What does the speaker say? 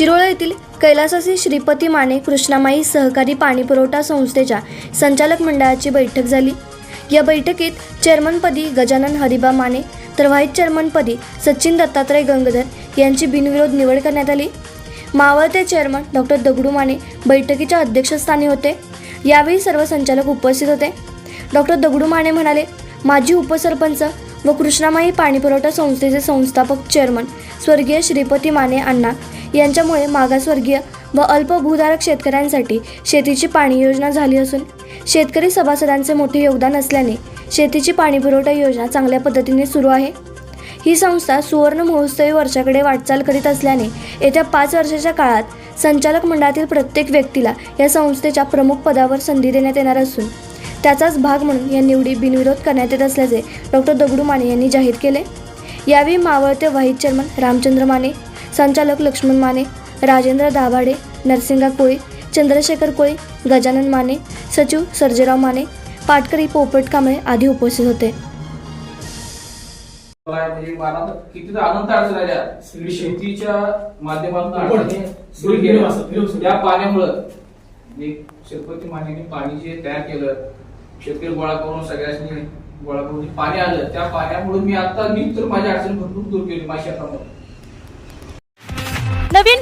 शिरोळ येथील कैलासासी श्रीपती माने कृष्णामाई सहकारी पाणीपुरवठा संस्थेच्या संचालक मंडळाची बैठक झाली. या बैठकीत चेअरमनपदी गजानन हरिबा माने तर व्हाईस चेअरमनपदी सचिन दत्तात्रय गंगधर यांची बिनविरोध निवड करण्यात आली. मावळते चेअरमन डॉक्टर दगडू माने बैठकीच्या अध्यक्षस्थानी होते. यावेळी सर्व संचालक उपस्थित होते. डॉक्टर दगडू माने म्हणाले माजी उपसरपंच व कृष्णामाई पाणीपुरवठा संस्थेचे संस्थापक चेअरमन स्वर्गीय श्रीपती माने अण्णा यांच्यामुळे मागासवर्गीय व अल्पभूधारक शेतकऱ्यांसाठी शेतीची पाणी योजना झाली असून शेतकरी सभासदांचे मोठे योगदान असल्याने शेतीची पाणीपुरवठा योजना चांगल्या पद्धतीने सुरू आहे. ही संस्था सुवर्ण महोत्सवी वर्षाकडे वाटचाल करीत असल्याने येत्या पाच वर्षाच्या काळात संचालक मंडळातील प्रत्येक व्यक्तीला या संस्थेच्या प्रमुख पदावर संधी देण्यात येणार असून त्याचाच भाग म्हणून या निवडी बिनविरोध करण्यात येत असल्याचे डॉक्टर दगडू माने यांनी जाहीर केले. यावेळी मावळते व्हाईस चेअरमन रामचंद्र माने संचालक लक्ष्मण माने राजेंद्र दाभाडे नरसिंगा कोळी चंद्रशेखर कोळी गजानन माने सचिव सर्जेराव माने पाटकरी पोपट कांबळे आदी उपस्थित होते. मला म्हणजे मला तर किती तर अनंत अडचण आल्या. सगळी शेतीच्या माध्यमातून पाण्यामुळं. जे शेतपती मानेने पाणी जे तयार केलं शेतकरी गोळा करून सगळ्यांनी गोळा करून पाणी आलं. त्या पाण्यामुळे मी आता मी तर माझ्या अडचण भरपूर दूर केली माझ्या शेतामध्ये.